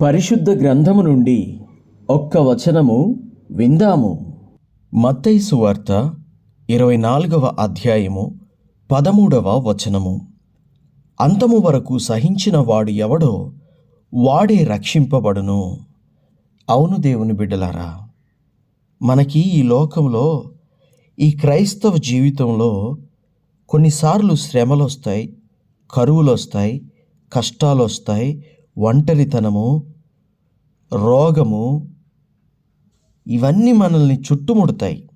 పరిశుద్ధ గ్రంథము నుండి ఒక్క వచనము విందాము. మత్తైసు వార్త ఇరవై నాలుగవ అధ్యాయము పదమూడవ వచనము. అంతము వరకు సహించిన వాడు ఎవడో వాడే రక్షింపబడును. అవును దేవుని బిడ్డలారా మనకి ఈ లోకంలో ఈ క్రైస్తవ జీవితంలో కొన్నిసార్లు శ్రమలు వస్తాయి కరువులు వస్తాయి కష్టాలు వస్తాయి ఒంటరితనము రోగము ఇవన్నీ మనల్ని చుట్టుముడతాయి.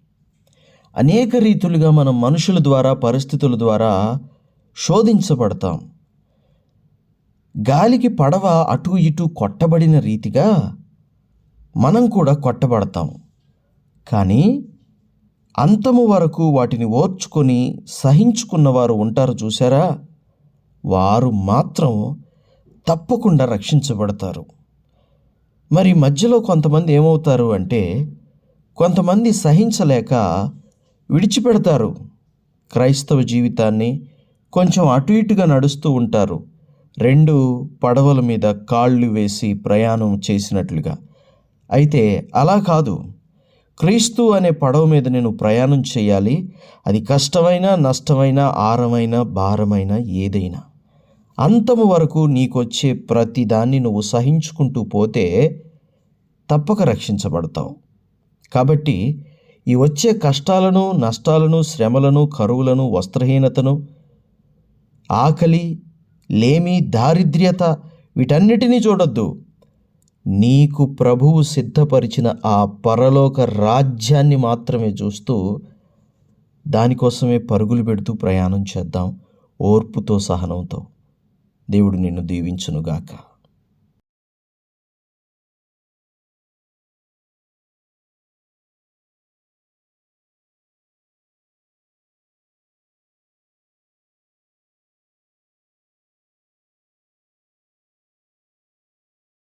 అనేక రీతులుగా మనం మనుషుల ద్వారా పరిస్థితుల ద్వారా శోధించబడతాం. గాలికి పడవ అటు ఇటు కొట్టబడిన రీతిగా మనం కూడా కొట్టబడతాం. కానీ అంతము వరకు వాటిని ఓర్చుకొని సహించుకున్నవారు ఉంటారు చూసారా వారు మాత్రం తప్పకుండా రక్షించబడతారు. మరి మధ్యలో కొంతమంది ఏమవుతారు అంటే కొంతమంది సహించలేక విడిచిపెడతారు. క్రైస్తవ జీవితాన్ని కొంచెం అటు ఇటుగా నడుస్తూ ఉంటారు. రెండు పడవల మీద కాళ్ళు వేసి ప్రయాణం చేసినట్లుగా. అయితే అలా కాదు. క్రీస్తు అనే పడవ మీద నేను ప్రయాణం చేయాలి. అది కష్టమైన నష్టమైన ఆరమైనా భారమైన ఏదైనా. అంతము వరకు నీకొచ్చే ప్రతి దాన్ని నువ్వు సహించుకుంటూ పోతే తప్పక రక్షించబడతావు. కాబట్టి ఈ వచ్చే కష్టాలను నష్టాలను శ్రమలను కరువులను వస్త్రహీనతను ఆకలి లేమి దారిద్ర్యత వీటన్నిటినీ చూడొద్దు. నీకు ప్రభువు సిద్ధపరిచిన ఆ పరలోక రాజ్యాన్ని మాత్రమే చూస్తూ దానికోసమే పరుగులు పెడుతూ ప్రయాణం చేద్దాం. ఓర్పుతో సహనంతో. దేవుడు నిన్ను దీవించునుగాక.